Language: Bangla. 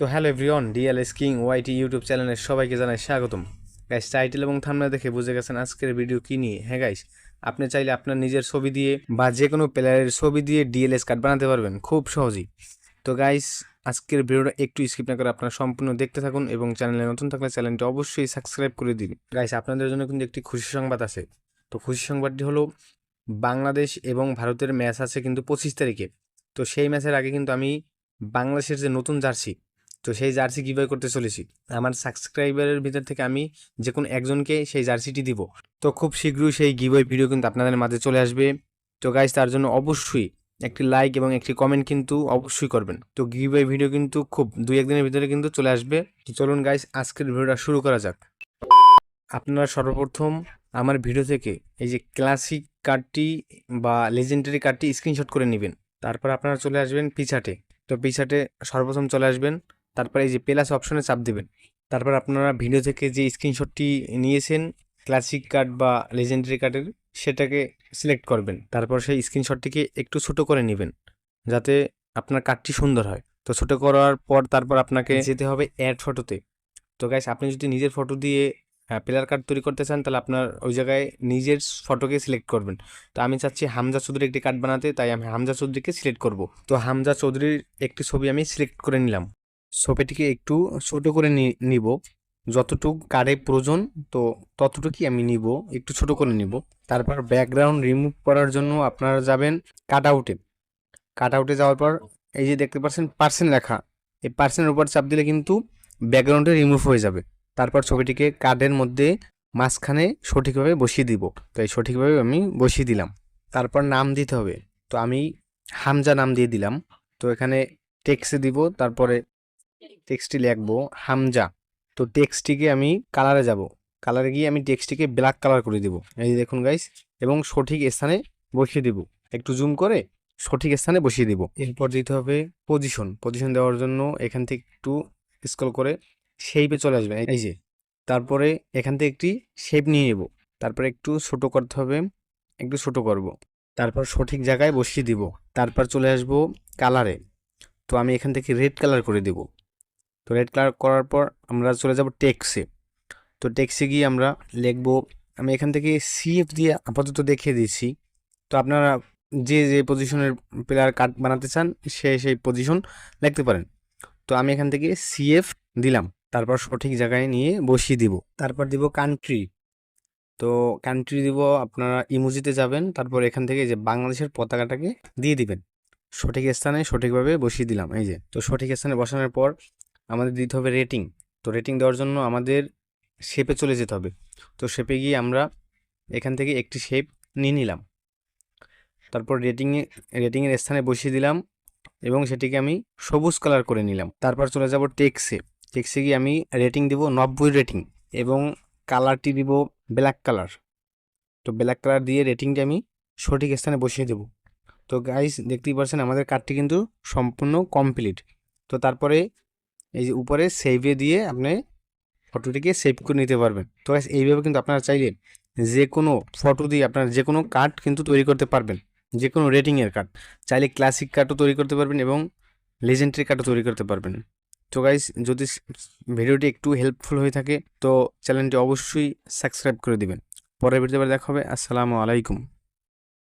তো hello everyone DLS king YT YouTube চ্যানেলের সবাইকে জানাই স্বাগতম। গাইস টাইটেল এবং থাম্বনেল দেখে বুঝে গেছেন আজকের ভিডিও কি নিয়ে। হ্যাঁ গাইস আপনি চাইলে আপনার নিজের ছবি দিয়ে বা যে কোনো প্লেয়ারের ছবি দিয়ে ডিএলএস কার্ড বানাতে পারবেন, খুব সহজেই। তো গাইস আজকের ভিডিওটা একটু স্কিপ না করে আপনারা সম্পূর্ণ দেখতে থাকুন এবং চ্যানেলে নতুন থাকলে চ্যানেলটি অবশ্যই সাবস্ক্রাইব করে দিন। গাইস আপনাদের জন্য কিন্তু একটি খুশি সংবাদ আছে। তো খুশি সংবাদটি হলো, বাংলাদেশ এবং ভারতের ম্যাচ আছে কিন্তু পঁচিশ তারিখে। তো সেই ম্যাচের আগে কিন্তু আমি বাংলাদেশের যে নতুন জার্সি তো সেই জার্সি গিভওয়ে করতে চলেছি। আমার সাবস্ক্রাইবারের ভিতর থেকে আমি যে কোনো একজনকে সেই জার্সিটি দিব। তো খুব শীঘ্রই সেই গিভওয়ে ভিডিও কিন্তু আপনাদের মাঝে চলে আসবে। তো গাইজ তার জন্য অবশ্যই একটি লাইক এবং একটি কমেন্ট কিন্তু অবশ্যই করবেন। তো গিভওয়ে ভিডিও কিন্তু খুব দুই একদিনের ভিতরে কিন্তু চলে আসবে। তো চলুন গাইজ আজকের ভিডিওটা শুরু করা যাক। আপনারা সর্বপ্রথম আমার ভিডিও থেকে এই যে ক্লাসিক কার্ডটি বা লেজেন্ডারি কার্ডটি স্ক্রিনশট করে নেবেন। তারপর আপনারা চলে আসবেন পিছাটে তো পিছাটে সর্বপ্রথম চলে আসবেন। তারপর এই যে প্লাস অপশনে চাপ দেবেন। তারপর আপনারা ভিডিও থেকে যে স্ক্রিনশটটি নিয়েছেন ক্লাসিক কার্ড বা লেজেন্ডারি কার্ডের সেটাকে সিলেক্ট করবেন। তারপর সেই স্ক্রিনশটটিকে একটু ছোট করে নেবেন যাতে আপনার কার্ডটি সুন্দর হয়। তো ছোটো করার পর তারপর আপনাকে যেতে হবে অ্যাড ফটোতে তো। গাইস আপনি যদি নিজের ফটো দিয়ে প্লেয়ার কার্ড তৈরি করতে চান তাহলে আপনার ওই জায়গায় নিজের ফটোকে সিলেক্ট করবেন। তো আমি চাচ্ছি হামজা চৌধুরীর একটি কার্ড বানাতে তাই আমি হামজা চৌধুরীকে সিলেক্ট করব। তো হামজা চৌধুরীর একটি ছবি আমি সিলেক্ট করে নিলাম। ছবিটিকে একটু ছোট করে নিব। যতটুক কার্ডে প্রয়োজন, তো ততটুকুই আমি নিব, একটু ছোট করে নিব। তারপর ব্যাকগ্রাউন্ড রিমুভ করার জন্য আপনারা যাবেন কাট আউটে কাট আউটে যাওয়ার পর এই যে দেখতে পাচ্ছেন পার্সেন্ট লেখা। এই পার্সেন্টের উপর চাপ দিলে কিন্তু ব্যাকগ্রাউন্ডে রিমুভ হয়ে যাবে। তারপর ছবিটিকে কার্ডের মধ্যে মাঝখানে সঠিকভাবে বসিয়ে দিব। তো এই সঠিকভাবে আমি বসিয়ে দিলাম। তারপর নাম দিতে হবে। তো আমি হামজা নাম দিয়ে দিলাম। তো এখানে টেক্সে দিব, তারপরে টেক্সটটি লিখব, হামজা। তো টেক্সটটিকে আমি কালারে যাব। কালারে গিয়ে আমি টেক্সটটিকে ব্ল্যাক কালার করে দিব। এই দেখুন গাইস এবং সঠিক স্থানে বসিয়ে দিব। একটু জুম করে সঠিক স্থানে বসিয়ে দিব। এরপর দিতে হবে পজিশন পজিশন দেওয়ার জন্য এখান থেকে একটু স্ক্রল করে শেপে চলে আসবে। এই যে, তারপরে এখান থেকে একটি শেপ নিয়ে নেব। তারপরে একটু ছোট করতে হবে, একটু ছোট করব। তারপর সঠিক জায়গায় বসিয়ে দিব। তারপর চলে আসব কালারে। তো আমি এখান থেকে রেড কালার করে দেব। তো রেড কালার করার পর আমরা চলে যাব টেক্সে তো টেক্সে গিয়ে আমরা লিখব, আমি এখান থেকে সিএফ দিয়ে আপাতত দেখিয়ে দিচ্ছি। তো আপনারা যে যে পজিশনের প্লেয়ার কার্ড বানাতে চান, সে, সেই পজিশন লিখতে পারেন। তো আমি এখান থেকে সিএফ দিলাম, তারপর সঠিক জায়গায় নিয়ে বসিয়ে দিব। তারপর দিব কান্ট্রি তো কান্ট্রি দিব, আপনারা ইমোজিতে যাবেন, তারপর এখান থেকে যে বাংলাদেশের পতাকাটাকে দিয়ে দিবেন। সঠিক স্থানে সঠিকভাবে বসিয়ে দিলাম, এই যে। তো সঠিক স্থানে বসানোর পর আমাদের দিতে হবে রেটিং তো রেটিং দেওয়ার জন্য আমাদের শেপে চলে যেতে হবে। তো শেপে গিয়ে আমরা এখান থেকে একটি শেপ নিয়ে নিলাম। তারপর রেটিংয়ে রেটিংয়ের স্থানে বসিয়ে দিলাম এবং সেটিকে আমি সবুজ কালার করে নিলাম। তারপর চলে যাব টেক্সে টেক্সে গিয়ে আমি রেটিং দিব নব্বই রেটিং এবং কালারটি দিব ব্ল্যাক কালার তো ব্ল্যাক কালার দিয়ে রেটিংটি আমি সঠিক স্থানে বসিয়ে দেব। তো গাইস দেখতেই পাচ্ছেন আমাদের কার্ডটি কিন্তু সম্পূর্ণ কমপ্লিট তো তারপরে এই যে উপরে সেভে দিয়ে আপনি ফটোটিকে সেভ করে নিতে পারবেন। তো এইভাবে কিন্তু আপনারা চাইলে যে কোনো ফটো দিয়ে আপনারা যে কোনো কার্ড কিন্তু তৈরি করতে পারবেন। যে কোনো রেটিংয়ের কার্ড চাইলে ক্লাসিক কার্ডও তৈরি করতে পারবেন এবং লেজেন্ডারি কার্ডও তৈরি করতে পারবেন। তো গাইস যদি ভিডিওটি একটু হেল্পফুল হয়ে থাকে, তো চ্যানেলটি অবশ্যই সাবস্ক্রাইব করে দিবেন। পরের ভিডিওতে দেখা হবে। আসসালামু আলাইকুম।